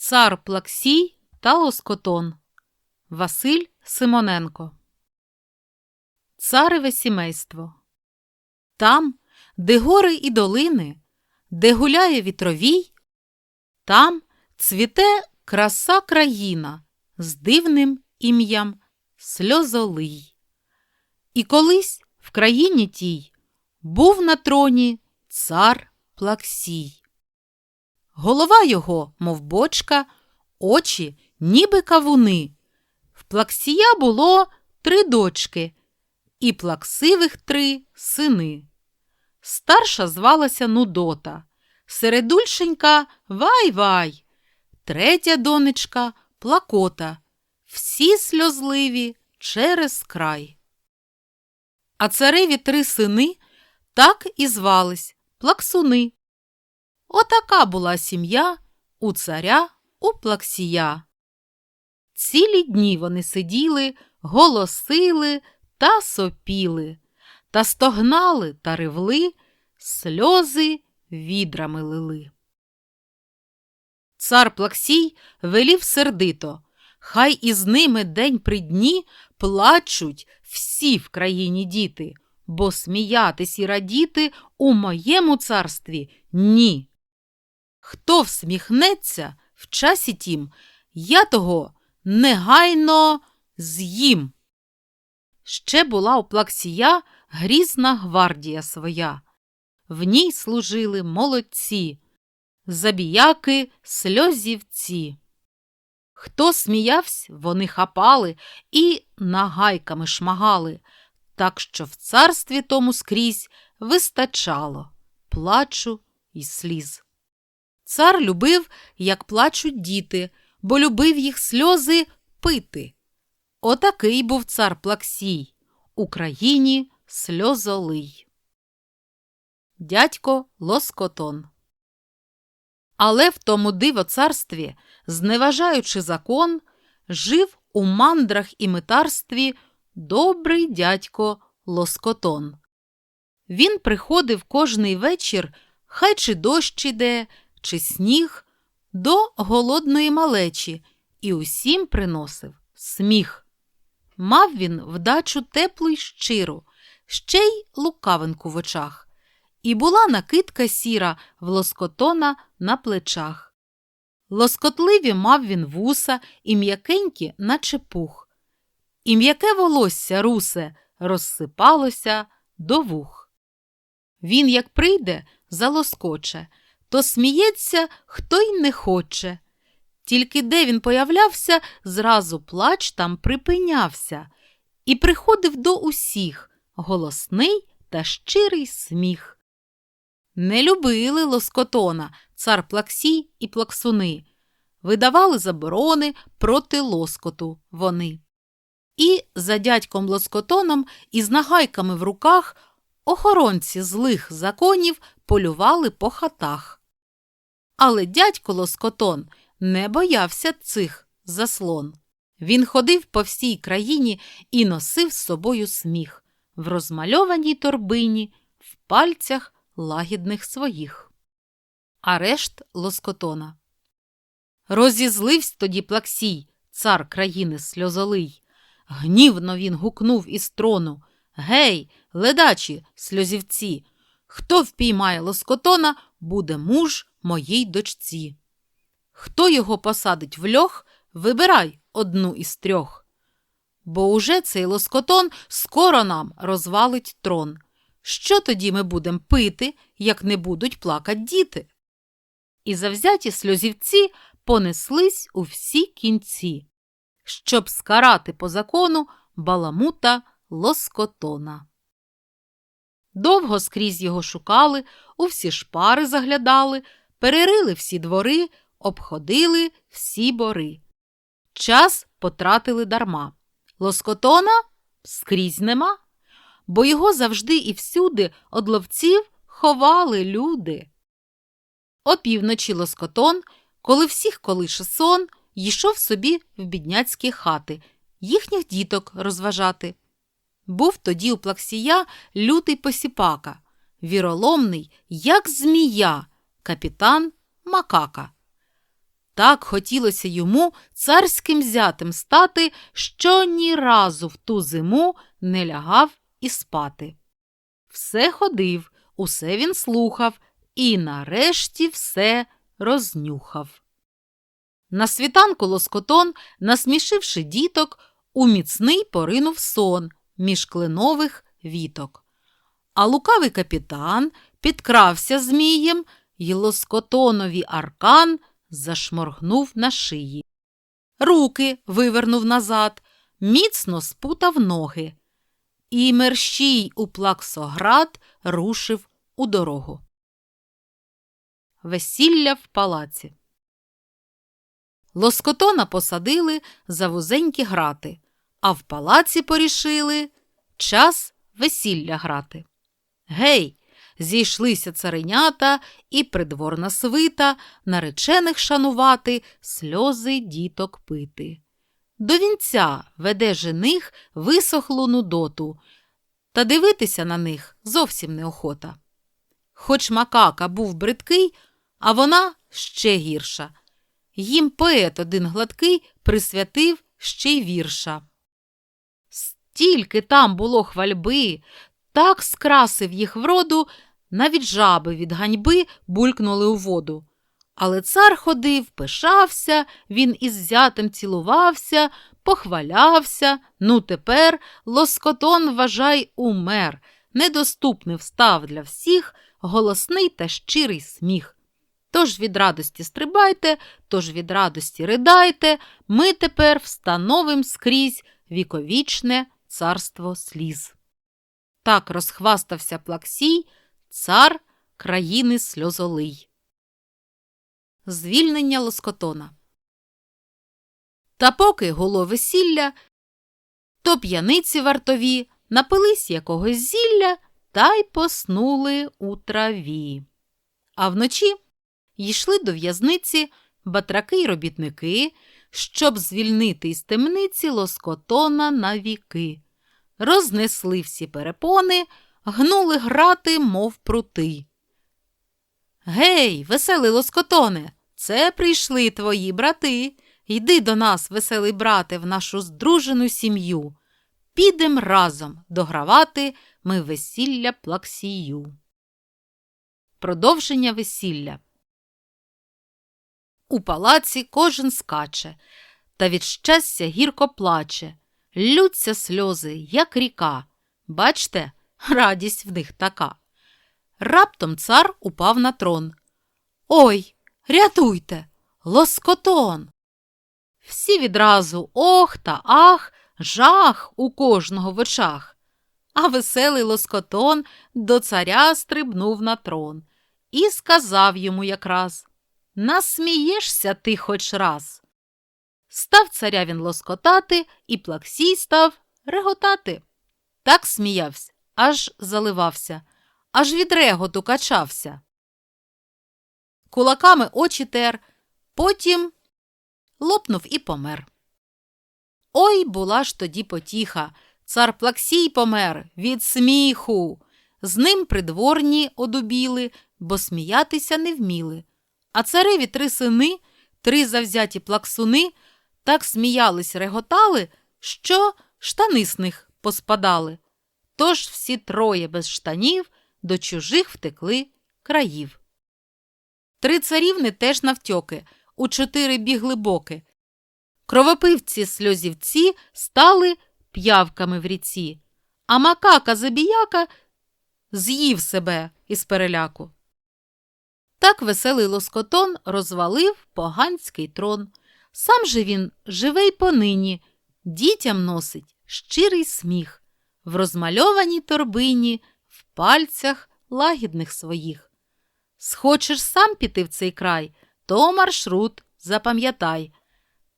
Цар Плаксій та Лоскотон Василь Симоненко Цареве сімейство Там, де гори і долини, де гуляє вітровій, там цвіте краса країна з дивним ім'ям Сльозолий. І колись в країні тій був на троні цар Плаксій. Голова його, мов бочка, очі, ніби кавуни. В Плаксія було три дочки і плаксивих три сини. Старша звалася Нудота, середульшенька Вай-Вай, третя донечка Плакота, всі сльозливі через край. А цареві три сини так і звались Плаксуни. Отака була сім'я у царя у Плаксія. Цілі дні вони сиділи, голосили та сопіли, та стогнали та ревли, сльози відрами лили. Цар Плаксій велів сердито, хай із ними день при дні плачуть всі в країні діти, бо сміятись і радіти у моєму царстві ні. Хто всміхнеться в часі тім, я того негайно з'їм. Ще була у Плаксія грізна гвардія своя. В ній служили молодці, забіяки сльозівці. Хто сміявсь, вони хапали і нагайками шмагали, так що в царстві тому скрізь вистачало плачу і сліз. Цар любив, як плачуть діти, бо любив їх сльози пити. Отакий був цар Плаксій, Україні сльозолий. Дядько Лоскотон. Але в тому диво царстві, зневажаючи закон, жив у мандрах і митарстві добрий дядько Лоскотон. Він приходив кожний вечір, хай чи дощ іде, чи сніг, до голодної малечі і усім приносив сміх. Мав він вдачу теплу й щиру, ще й лукавинку в очах, і була накидка сіра в лоскотона на плечах. Лоскотливі мав він вуса і м'якенькі, наче пух, і м'яке волосся русе розсипалося до вух. Він, як прийде, залоскоче, то сміється, хто й не хоче. Тільки де він появлявся, зразу плач там припинявся і приходив до усіх голосний та щирий сміх. Не любили лоскотона, цар Плаксій і плаксуни, видавали заборони проти лоскоту вони. І за дядьком лоскотоном із нагайками в руках охоронці злих законів полювали по хатах. Але дядько лоскотон не боявся цих заслон. Він ходив по всій країні і носив з собою сміх в розмальованій торбині, в пальцях лагідних своїх. Арешт лоскотона. Розізливсь тоді Плаксій, цар країни сльозолий. Гнівно він гукнув із трону Гей, ледачі, сльозівці! Хто впіймає лоскотона, буде муж моїй дочці. Хто його посадить в льох, вибирай одну із трьох. Бо уже цей лоскотон скоро нам розвалить трон. Що тоді ми будемо пити, як не будуть плакать діти? І завзяті сльозівці понеслись у всі кінці, щоб скарати по закону баламута лоскотона. Довго скрізь його шукали, у всі шпари заглядали, перерили всі двори, обходили всі бори. Час потратили дарма. Лоскотона скрізь нема, бо його завжди і всюди од ловців ховали люди. Опівночі лоскотон, коли всіх колише сон, йшов собі в бідняцькі хати, їхніх діток розважати. Був тоді у плаксія лютий посіпака, віроломний, як змія, капітан Макака. Так хотілося йому царським зятем стати, що ні разу в ту зиму не лягав і спати. Все ходив, усе він слухав і нарешті все рознюхав. На світанку лоскотон, насмішивши діток, у міцний поринув сон між кленових віток. А лукавий капітан підкрався змієм, й лоскотонові аркан зашморгнув на шиї. Руки вивернув назад, міцно спутав ноги. І мерщій у плаксоград рушив у дорогу. Весілля в палаці. Лоскотона посадили за вузенькі грати, а в палаці порішили час весілля грати. Гей, зійшлися царинята і придворна свита, наречених шанувати, сльози діток пити. До вінця веде жених висохлу нудоту, та дивитися на них зовсім неохота. Хоч макака був бридкий, а вона ще гірша. Їм поет один гладкий присвятив ще й вірша. Стільки там було хвальби, так скрасив їх вроду, навіть жаби від ганьби булькнули у воду. Але цар ходив, пишався, він із зятем цілувався, похвалявся. Ну, тепер лоскотон, вважай, умер, недоступний встав для всіх голосний та щирий сміх. Тож від радості стрибайте, тож від радості ридайте, ми тепер встановим скрізь віковічне царство сліз. Так розхвастався Плаксій, цар країни сльозолий. Звільнення лоскотона. Та поки гуло весілля, то п'яниці вартові напились якогось зілля та й поснули у траві. А вночі йшли до в'язниці батраки й робітники, щоб звільнити із темниці лоскотона на віки. Рознесли всі перепони, гнули грати, мов прути. Гей, веселий лоскотоне, це прийшли твої брати. Йди до нас, веселий брате, в нашу здружену сім'ю. Підем разом догравати ми весілля плаксію. Продовження весілля. У палаці кожен скаче, та від щастя гірко плаче. Лються сльози, як ріка. Бачте, радість в них така. Раптом цар упав на трон. Ой, рятуйте, лоскотон. Всі відразу ох та ах, жах у кожного в очах. А веселий лоскотон до царя стрибнув на трон і сказав йому якраз Насмієшся ти хоч раз. Став царя він лоскотати, і плаксій став реготати. Так сміявся, аж заливався, аж від реготу качався. Кулаками очі тер, потім лопнув і помер. Ой була ж тоді потіха. Цар Плаксій помер від сміху. З ним придворні одубіли, бо сміятися не вміли. А цареві три сини, три завзяті плаксуни, так сміялись, реготали, що штани з них поспадали. Тож всі троє без штанів до чужих втекли країв. Три царівни теж навтьоки, у чотири бігли боки. Кровопивці сльозівці стали п'явками в ріці, а макака забіяка з'їв себе із переляку. Так веселий лоскотон розвалив поганський трон. Сам же він живе й понині, дітям носить щирий сміх, в розмальованій торбині, в пальцях лагідних своїх. Схочеш сам піти в цей край, то маршрут запам'ятай.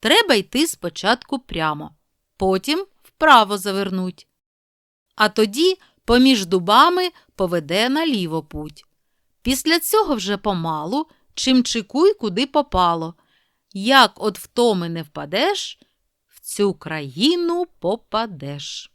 Треба йти спочатку прямо, потім вправо завернуть. А тоді поміж дубами поведе наліво путь. Після цього вже помалу чим чекуй, куди попало. Як от втоми не впадеш, в цю країну попадеш.